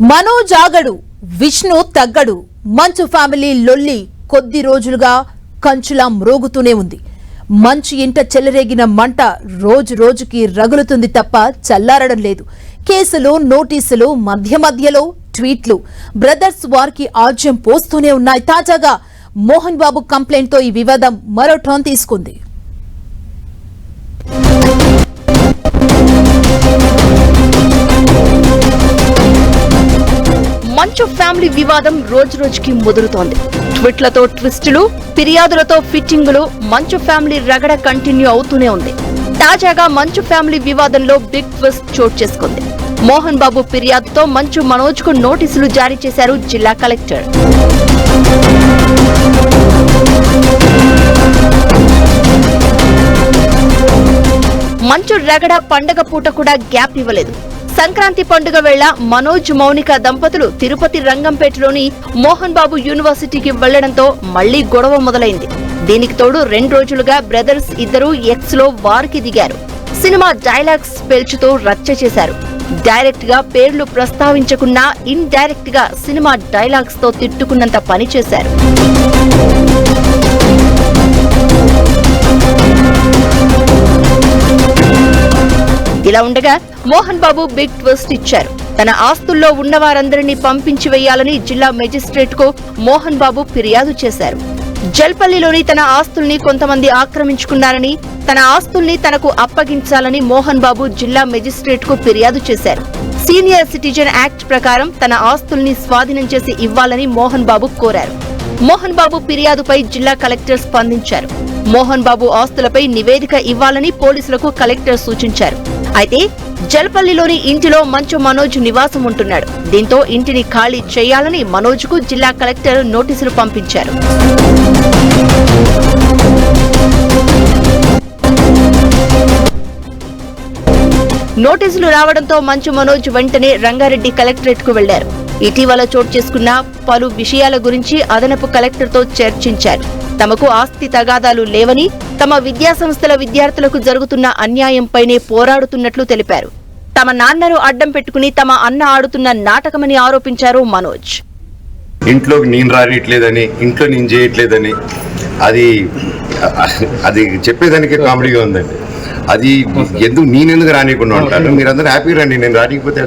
మనోజాగడు విష్ణు తగ్గడు. మంచు ఫ్యామిలీ లొల్లి కొద్ది రోజులుగా కంచులా మ్రోగుతూనే ఉంది. మంచు ఇంట చెలరేగిన మంట రోజు రోజుకి రగులుతుంది తప్ప చల్లారడం లేదు. కేసులు నోటీసులు మధ్య మధ్యలో ట్వీట్లు. బ్రదర్స్ వారికి ఆజ్యం పోస్తూనే ఉన్నాయి. తాజాగా మోహన్ బాబు కంప్లైంట్తో ఈ వివాదం మరో టర్న్ తీసుకుంది. మంచు ఫ్యామిలీ వివాదం రోజు రోజుకి ముదురుతోంది. ట్విట్లతో ట్విస్టులు ఫిర్యాదులతో ఫిట్టింగులు మంచు ఫ్యామిలీ రగడ కంటిన్యూ అవుతూనే ఉంది. తాజాగా మంచు ఫ్యామిలీ వివాదంలో బిగ్ ట్విస్ట్ చోటు చేసుకుంది. మోహన్ బాబు ఫిర్యాదుతో మంచు మనోజ్కు నోటీసులు జారీ చేశారు జిల్లా కలెక్టర్. మంచు రగడ పండగ పూట కూడా గ్యాప్ ఇవ్వలేదు. సంక్రాంతి పండుగ వేళ మనోజ్ మౌనిక దంపతులు తిరుపతి రంగంపేటలోని మోహన్ బాబు యూనివర్సిటీకి వెళ్ళడంతో మళ్ళీ గొడవ మొదలైంది. దీనికి తోడు రెండు రోజులుగా బ్రదర్స్ ఇద్దరు ఎక్స్లో వారికి దిగారు. సినిమా డైలాగ్స్ పేల్చుతూ రచ్చ చేశారు. డైరెక్ట్గా పేర్లు ప్రస్తావించకున్నా ఇన్ డైరెక్ట్గా సినిమా డైలాగ్స్తో తిట్టుకున్నంత పని చేశారు. ఇలా ఉండగా మోహన్ బాబు బిగ్ ట్విస్ట్ ఇచ్చారు. తన ఆస్తుల్లో ఉన్న వారందరినీ పంపించి వేయాలని జిల్లా మెజిస్ట్రేట్కు మోహన్ బాబు ఫిర్యాదు చేశారు. జల్పల్లిలోని తన ఆస్తుల్ని కొంతమంది ఆక్రమించుకున్నారని తన ఆస్తుల్ని తనకు అప్పగించాలని మోహన్ బాబు జిల్లా మెజిస్ట్రేట్కు ఫిర్యాదు చేశారు. సీనియర్ సిటిజన్ యాక్ట్ ప్రకారం తన ఆస్తుల్ని స్వాధీనం చేసి ఇవ్వాలని మోహన్ బాబు కోరారు. మోహన్ బాబు ఫిర్యాదుపై జిల్లా కలెక్టర్ స్పందించారు. మోహన్ బాబు ఆస్తులపై నివేదిక ఇవ్వాలని పోలీసులకు కలెక్టర్ సూచించారు. అయితే జలపల్లిలోని ఇంటిలో మంచు మనోజ్ నివాసం ఉంటున్నాడు. దీంతో ఇంటిని ఖాళీ చేయాలని మనోజ్కు జిల్లా కలెక్టర్ నోటీసులు పంపించారు. నోటీసులు రావడంతో మంచు మనోజ్ వెంటనే రంగారెడ్డి కలెక్టరేట్కు వెళ్ళారు. ఇటీవల చోటు చేసుకున్న పలు విషయాల గురించి అదనపు కలెక్టర్తో చర్చించారు. తమకు ఆస్తి తగాదాలు లేవని తమ విద్యా సంస్థల విద్యార్థులకు జరుగుతున్న అన్యాయంపైనే పోరాడుతున్నట్లు తెలిపారు. తమ నాన్నను అడ్డం పెట్టుకుని తమ అన్న ఆడుతున్న నాటకమని ఆరోపించారు మనోజ్. ఇంట్లోకి నేను రానియట్లేదని ఇంట్లో నేను చేయట్లేదని అది అది చెప్పేదానికి కామెడీగా ఉందండి. అది ఎందుకు నేను ఎందుకు రానియకుండా ఉంటాను మీరందరూ హ్యాపీ రండి నేను రానికపోతే.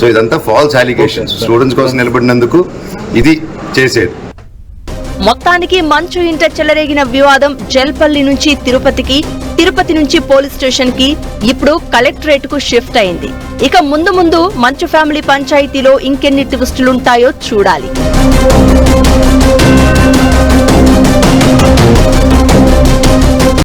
సో ఇదంతా ఫాల్స్ అలిగేషన్స్ స్టూడెంట్స్ కోసం నిలబడినందుకు ఇది చేసేది. మొత్తానికి మంచు ఇంటర్ చెలరేగిన వివాదం జల్పల్లి నుంచి తిరుపతికి తిరుపతి నుంచి పోలీస్ స్టేషన్కి ఇప్పుడు కలెక్టరేట్కు షిఫ్ట్ అయింది. ఇక ముందు ముందు మంచు ఫ్యామిలీ పంచాయతీలో ఇంకెన్ని ట్విస్టులుంటాయో చూడాలి.